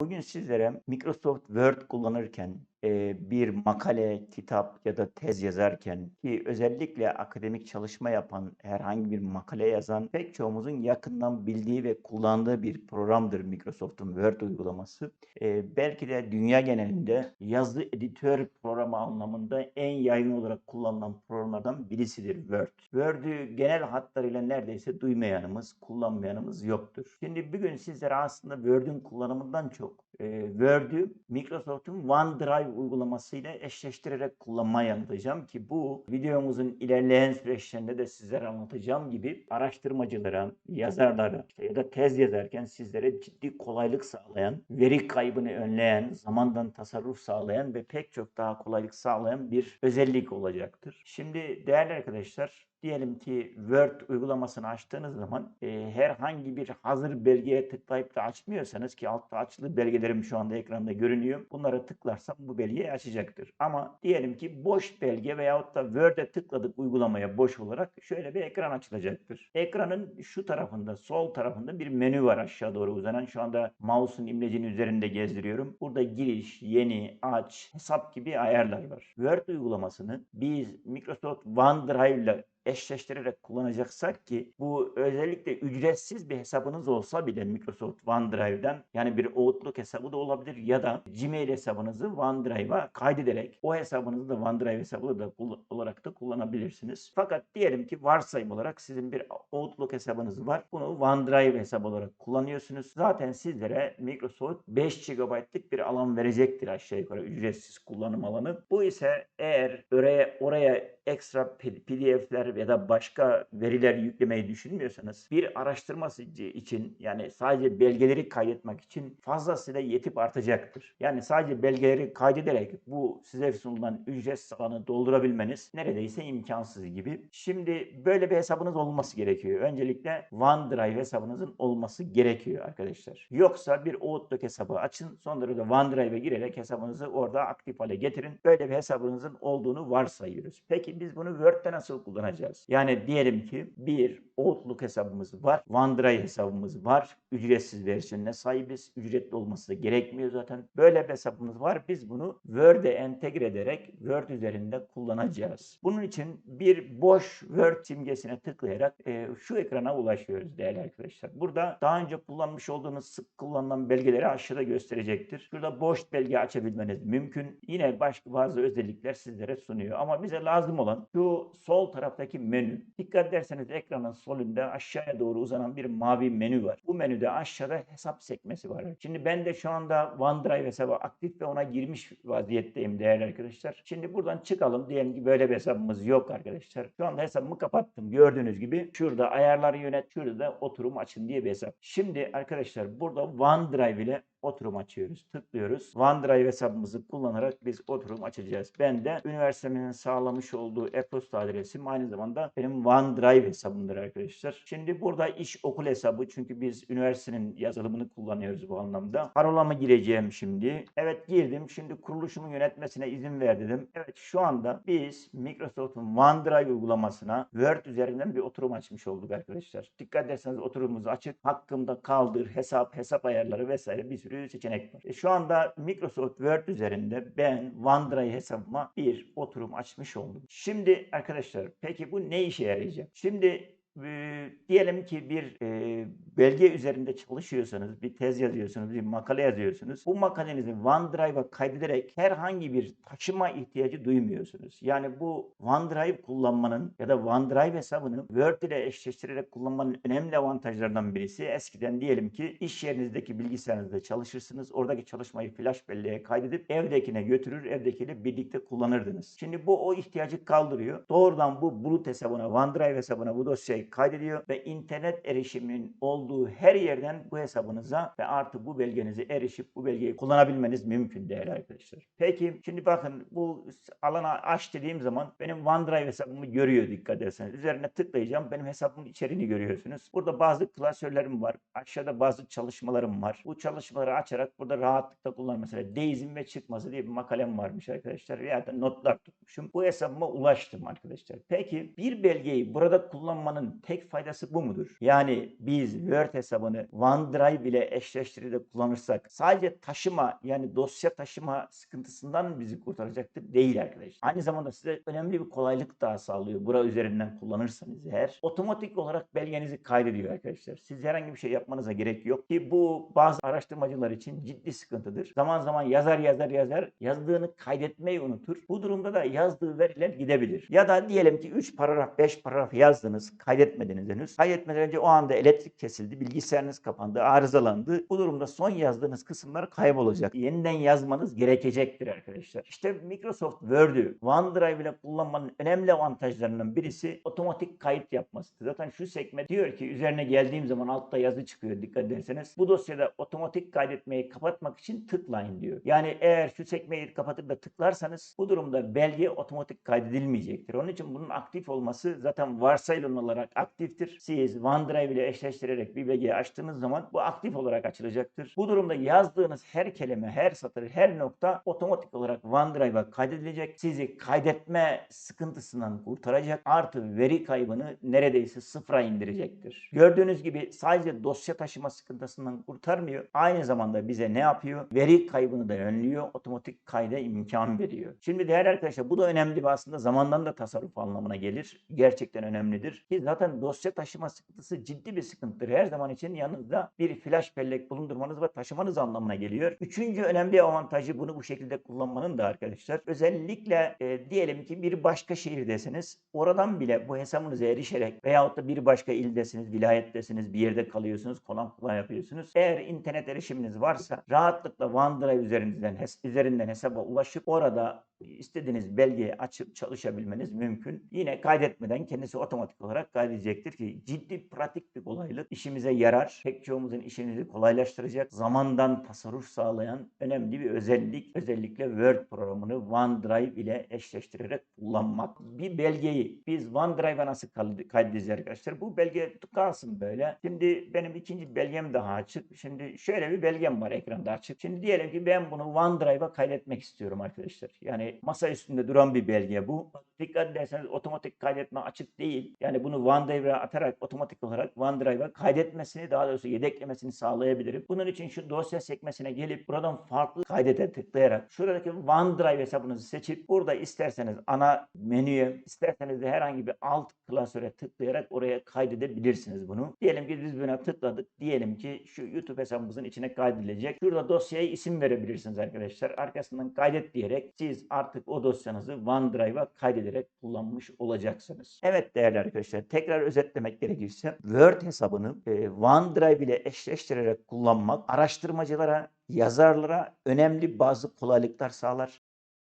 Bugün sizlere Microsoft Word kullanırken, eee, bir makale, kitap ya da tez yazarken ki özellikle akademik çalışma yapan, herhangi bir makale yazan pek çoğumuzun yakından bildiği ve kullandığı bir programdır Microsoft'un Word uygulaması. Eee, belki de dünya genelinde yazı editör programı anlamında en yaygın olarak kullanılan programlardan birisidir Word. Word'ü genel hatlarıyla neredeyse duymayanımız, kullanmayanımız yoktur. Şimdi bugün sizlere aslında Word'ün kullanımından çok Facebook Word'ü Microsoft'un OneDrive uygulamasıyla eşleştirerek kullanmayı anlatacağım ki bu videomuzun ilerleyen süreçlerinde de sizlere anlatacağım gibi araştırmacılara, yazarlara işte ya da tez yazarken sizlere ciddi kolaylık sağlayan, veri kaybını önleyen, zamandan tasarruf sağlayan ve pek çok daha kolaylık sağlayan bir özellik olacaktır. Şimdi değerli arkadaşlar Diyelim ki Word uygulamasını açtığınız zaman e, herhangi bir hazır belgeye tıklayıp da açmıyorsanız ki altta açılı belgelerim şu anda ekranda görünüyor. Bunlara tıklarsam bu belgeyi açacaktır. Ama diyelim ki boş belge veyahut da Word'e tıkladık uygulamaya boş olarak şöyle bir ekran açılacaktır. Ekranın şu tarafında sol tarafında bir menü var aşağı doğru uzanan. Şu anda mouse'un imlecinin üzerinde gezdiriyorum. Burada giriş, yeni, aç, hesap gibi ayarlar var. Word uygulamasını biz Microsoft OneDrive ile eşleştirerek kullanacaksak ki bu özellikle ücretsiz bir hesabınız olsa bile Microsoft OneDrive'den yani bir Outlook hesabı da olabilir ya da Gmail hesabınızı OneDrive'a kaydederek o hesabınızı da OneDrive hesabı da olarak da kullanabilirsiniz. Fakat diyelim ki varsayım olarak sizin bir Outlook hesabınız var. Bunu OneDrive hesabı olarak kullanıyorsunuz. Zaten sizlere Microsoft 5 GB'lık bir alan verecektir aşağı yukarı ücretsiz kullanım alanı. Bu ise eğer oraya oraya ekstra PDF'ler ya da başka veriler yüklemeyi düşünmüyorsanız bir araştırması için yani sadece belgeleri kaydetmek için fazlasıyla yetip artacaktır. Yani sadece belgeleri kaydederek bu size sunulan ücretsiz alanı doldurabilmeniz neredeyse imkansız gibi. Şimdi böyle bir hesabınız olması gerekiyor. Öncelikle OneDrive hesabınızın olması gerekiyor arkadaşlar. Yoksa bir Outlook hesabı açın. Sonra da OneDrive'e girerek hesabınızı orada aktif hale getirin. Böyle bir hesabınızın olduğunu varsayıyoruz. Peki biz bunu Word'de nasıl kullanacağız? Yani diyelim ki bir Outlook hesabımız var. OneDrive hesabımız var. Ücretsiz versiyonuna sahibiz. Ücretli olması da gerekmiyor zaten. Böyle bir hesabımız var. Biz bunu Word'e entegre ederek Word üzerinde kullanacağız. Bunun için bir boş Word simgesine tıklayarak e, şu ekrana ulaşıyoruz değerli arkadaşlar. Burada daha önce kullanmış olduğunuz sık kullanılan belgeleri aşağıda gösterecektir. Şurada boş belge açabilmeniz mümkün. Yine başka bazı özellikler sizlere sunuyor. Ama bize lazım olan şu sol taraftaki menü. Dikkat ederseniz ekranın solunda aşağıya doğru uzanan bir mavi menü var. Bu menüde aşağıda hesap sekmesi var. Şimdi ben de şu anda OneDrive hesabı aktif ve ona girmiş vaziyetteyim değerli arkadaşlar. Şimdi buradan çıkalım. Diyelim ki böyle bir hesabımız yok arkadaşlar. Şu anda hesabımı kapattım. Gördüğünüz gibi şurada ayarları yönet, şurada da oturum açın diye bir hesap. Şimdi arkadaşlar burada OneDrive ile oturum açıyoruz. Tıklıyoruz. OneDrive hesabımızı kullanarak biz oturum açacağız. Ben de üniversitemin sağlamış olduğu e-posta adresim aynı zamanda benim OneDrive hesabımdır arkadaşlar. Şimdi burada iş okul hesabı çünkü biz üniversitenin yazılımını kullanıyoruz bu anlamda. Parola mı gireceğim şimdi? Evet girdim. Şimdi kuruluşumu yönetmesine izin ver dedim. Evet şu anda biz Microsoft'un OneDrive uygulamasına Word üzerinden bir oturum açmış olduk arkadaşlar. Dikkat ederseniz oturumumuz açık. Hakkımda kaldır, hesap, hesap ayarları vesaire bir sürü seçenek var. E, Şu anda Microsoft Word üzerinde ben OneDrive hesabıma bir oturum açmış oldum. Şimdi arkadaşlar peki bu ne işe yarayacak? Şimdi e, diyelim ki bir e, belge üzerinde çalışıyorsanız, bir tez yazıyorsunuz, bir makale yazıyorsunuz. Bu makalenizi OneDrive'a kaydederek herhangi bir taşıma ihtiyacı duymuyorsunuz. Yani bu OneDrive kullanmanın ya da OneDrive hesabını Word ile eşleştirerek kullanmanın önemli avantajlarından birisi eskiden diyelim ki iş yerinizdeki bilgisayarınızda çalışırsınız. Oradaki çalışmayı flash belleğe kaydedip evdekine götürür, evdekiyle birlikte kullanırdınız. Şimdi bu o ihtiyacı kaldırıyor. Doğrudan bu bulut hesabına, OneDrive hesabına bu dosyayı kaydediyor ve internet erişiminin olduğu her yerden bu hesabınıza ve artık bu belgenize erişip bu belgeyi kullanabilmeniz mümkün değerli arkadaşlar. Peki şimdi bakın bu alana aç dediğim zaman benim OneDrive hesabımı görüyor dikkat ederseniz. Üzerine tıklayacağım. Benim hesabımın içeriğini görüyorsunuz. Burada bazı klasörlerim var. Aşağıda bazı çalışmalarım var. Bu çalışmaları açarak burada rahatlıkla kullan. Mesela deizm ve çıkması diye bir makalem varmış arkadaşlar. Ya da notlar tutmuşum. Bu hesabıma ulaştım arkadaşlar. Peki bir belgeyi burada kullanmanın tek faydası bu mudur? Yani biz Word hesabını OneDrive ile eşleştirerek kullanırsak sadece taşıma yani dosya taşıma sıkıntısından bizi kurtaracaktır? Değil arkadaşlar. Aynı zamanda size önemli bir kolaylık daha sağlıyor. Bura üzerinden kullanırsanız eğer otomatik olarak belgenizi kaydediyor arkadaşlar. Siz herhangi bir şey yapmanıza gerek yok ki bu bazı araştırmacılar için ciddi sıkıntıdır. Zaman zaman yazar yazar yazar yazdığını kaydetmeyi unutur. Bu durumda da yazdığı veriler gidebilir. Ya da diyelim ki 3 paragraf 5 paragraf yazdınız kaydetmediniz henüz. Kaydetmeden önce o anda elektrik kesildi, bilgisayarınız kapandı, arızalandı. Bu durumda son yazdığınız kısımlar kaybolacak. Yeniden yazmanız gerekecektir arkadaşlar. İşte Microsoft Word'ü OneDrive ile kullanmanın önemli avantajlarından birisi otomatik kayıt yapması. Zaten şu sekme diyor ki üzerine geldiğim zaman altta yazı çıkıyor dikkat ederseniz. Bu dosyada otomatik kaydetmeyi kapatmak için tıklayın diyor. Yani eğer şu sekmeyi kapatıp da tıklarsanız bu durumda belge otomatik kaydedilmeyecektir. Onun için bunun aktif olması zaten varsayılan olarak aktiftir. Siz OneDrive ile eşleştirerek bir belgeyi açtığınız zaman bu aktif olarak açılacaktır. Bu durumda yazdığınız her kelime, her satır, her nokta otomatik olarak OneDrive'a kaydedilecek. Sizi kaydetme sıkıntısından kurtaracak. Artı veri kaybını neredeyse sıfıra indirecektir. Gördüğünüz gibi sadece dosya taşıma sıkıntısından kurtarmıyor. Aynı zamanda bize ne yapıyor? Veri kaybını da önlüyor. Otomatik kayda imkan veriyor. Şimdi değerli arkadaşlar bu da önemli bir aslında zamandan da tasarruf anlamına gelir. Gerçekten önemlidir. Ki zaten dosya taşıma sıkıntısı ciddi bir sıkıntıdır. Her zaman için yanınızda bir flash bellek bulundurmanız ve taşımanız anlamına geliyor. Üçüncü önemli avantajı bunu bu şekilde kullanmanın da arkadaşlar. Özellikle e, diyelim ki bir başka şehirdesiniz. Oradan bile bu hesabınıza erişerek veyahut da bir başka ildesiniz, vilayettesiniz, bir yerde kalıyorsunuz, konaklama yapıyorsunuz. Eğer internet erişiminiz varsa rahatlıkla OneDrive üzerinden, hes- üzerinden hesaba ulaşıp orada istediğiniz belgeyi açıp çalışabilmeniz mümkün. Yine kaydetmeden kendisi otomatik olarak kaydedecektir ki ciddi pratik bir kolaylık işimize yarar. Pek çoğumuzun işimizi kolaylaştıracak, zamandan tasarruf sağlayan önemli bir özellik. Özellikle Word programını OneDrive ile eşleştirerek kullanmak. Bir belgeyi biz OneDrive'a nasıl kaydedeceğiz arkadaşlar? Bu belge kalsın böyle. Şimdi benim ikinci belgem daha açık. Şimdi şöyle bir belgem var ekranda açık. Şimdi diyelim ki ben bunu OneDrive'a kaydetmek istiyorum arkadaşlar. Yani masa üstünde duran bir belge bu. Dikkat ederseniz otomatik kaydetme açık değil. Yani bunu OneDrive'a atarak otomatik olarak OneDrive'a kaydetmesini daha doğrusu yedeklemesini sağlayabilirim. Bunun için şu dosya sekmesine gelip buradan farklı kaydete tıklayarak şuradaki OneDrive hesabınızı seçip burada isterseniz ana menüye isterseniz de herhangi bir alt klasöre tıklayarak oraya kaydedebilirsiniz bunu. Diyelim ki biz buna tıkladık. Diyelim ki şu YouTube hesabımızın içine kaydedilecek. Şurada dosyaya isim verebilirsiniz arkadaşlar. Arkasından kaydet diyerek siz artık o dosyanızı OneDrive'a kaydederek kullanmış olacaksınız. Evet değerli arkadaşlar tekrar özetlemek gerekirse Word hesabını e, OneDrive ile eşleştirerek kullanmak araştırmacılara, yazarlara önemli bazı kolaylıklar sağlar.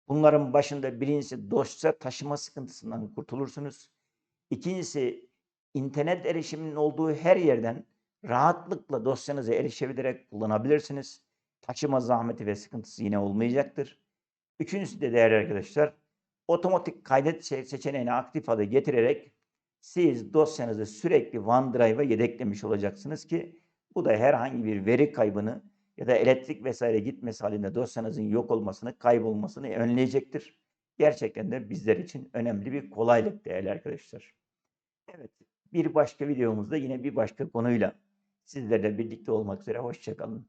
Bunların başında birincisi dosya taşıma sıkıntısından kurtulursunuz. İkincisi internet erişiminin olduğu her yerden rahatlıkla dosyanıza erişebilerek kullanabilirsiniz. Taşıma zahmeti ve sıkıntısı yine olmayacaktır. Üçüncüsü de değerli arkadaşlar otomatik kaydet se- seçeneğini aktif hale getirerek siz dosyanızı sürekli OneDrive'a yedeklemiş olacaksınız ki bu da herhangi bir veri kaybını ya da elektrik vesaire gitmesi halinde dosyanızın yok olmasını, kaybolmasını önleyecektir. Gerçekten de bizler için önemli bir kolaylık değerli arkadaşlar. Evet, bir başka videomuzda yine bir başka konuyla sizlerle birlikte olmak üzere. Hoşçakalın.